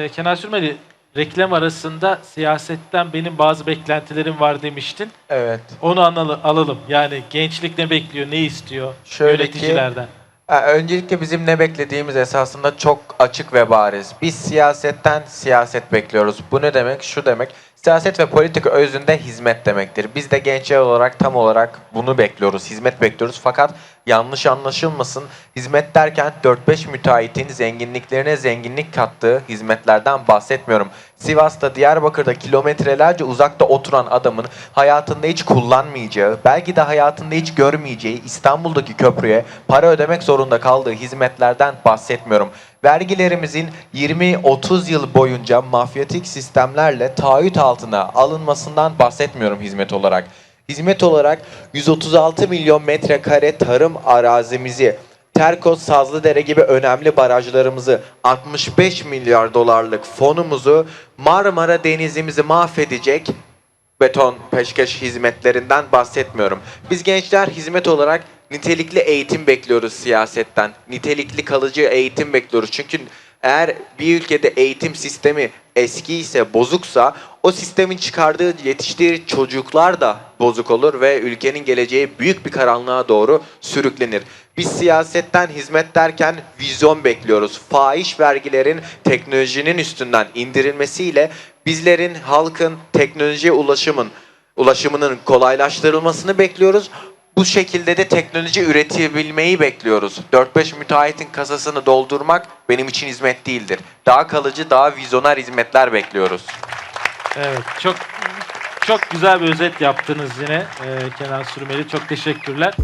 Ee, Kenan Sürmeli, reklam arasında siyasetten benim bazı beklentilerim var demiştin. Evet. Onu anla- alalım. Yani gençlik ne bekliyor, ne istiyor Şöyle ki- yöneticilerden? Öncelikle bizim ne beklediğimiz esasında çok açık ve bariz. Biz siyasetten siyaset bekliyoruz. Bu ne demek? Şu demek. Siyaset ve politika özünde hizmet demektir. Biz de gençler olarak tam olarak bunu bekliyoruz. Hizmet bekliyoruz. Fakat yanlış anlaşılmasın. Hizmet derken 4-5 müteahhitin zenginliklerine zenginlik kattığı hizmetlerden bahsetmiyorum. Sivas'ta, Diyarbakır'da kilometrelerce uzakta oturan adamın hayatında hiç kullanmayacağı, belki de hayatında hiç görmeyeceği İstanbul'daki köprüye para ödemek zorunda kaldığı hizmetlerden bahsetmiyorum. Vergilerimizin 20-30 yıl boyunca mafyatik sistemlerle taahhüt altına alınmasından bahsetmiyorum hizmet olarak. Hizmet olarak 136 milyon metrekare tarım arazimizi, Terkos, Sazlıdere gibi önemli barajlarımızı, 65 milyar dolarlık fonumuzu, Marmara Denizimizi mahvedecek beton peşkeş hizmetlerinden bahsetmiyorum. Biz gençler hizmet olarak nitelikli eğitim bekliyoruz siyasetten. Nitelikli kalıcı eğitim bekliyoruz. Çünkü eğer bir ülkede eğitim sistemi eski ise, bozuksa o sistemin çıkardığı, yetiştiği çocuklar da bozuk olur ve ülkenin geleceği büyük bir karanlığa doğru sürüklenir. Biz siyasetten hizmet derken vizyon bekliyoruz. Fahiş vergilerin teknolojinin üstünden indirilmesiyle bizlerin, halkın teknolojiye ulaşımın ulaşımının kolaylaştırılmasını bekliyoruz. Bu şekilde de teknoloji üretebilmeyi bekliyoruz. 4-5 müteahhitin kasasını doldurmak benim için hizmet değildir. Daha kalıcı, daha vizyoner hizmetler bekliyoruz. Evet, çok çok güzel bir özet yaptınız yine ee, Kenan Sürmeli. Çok teşekkürler.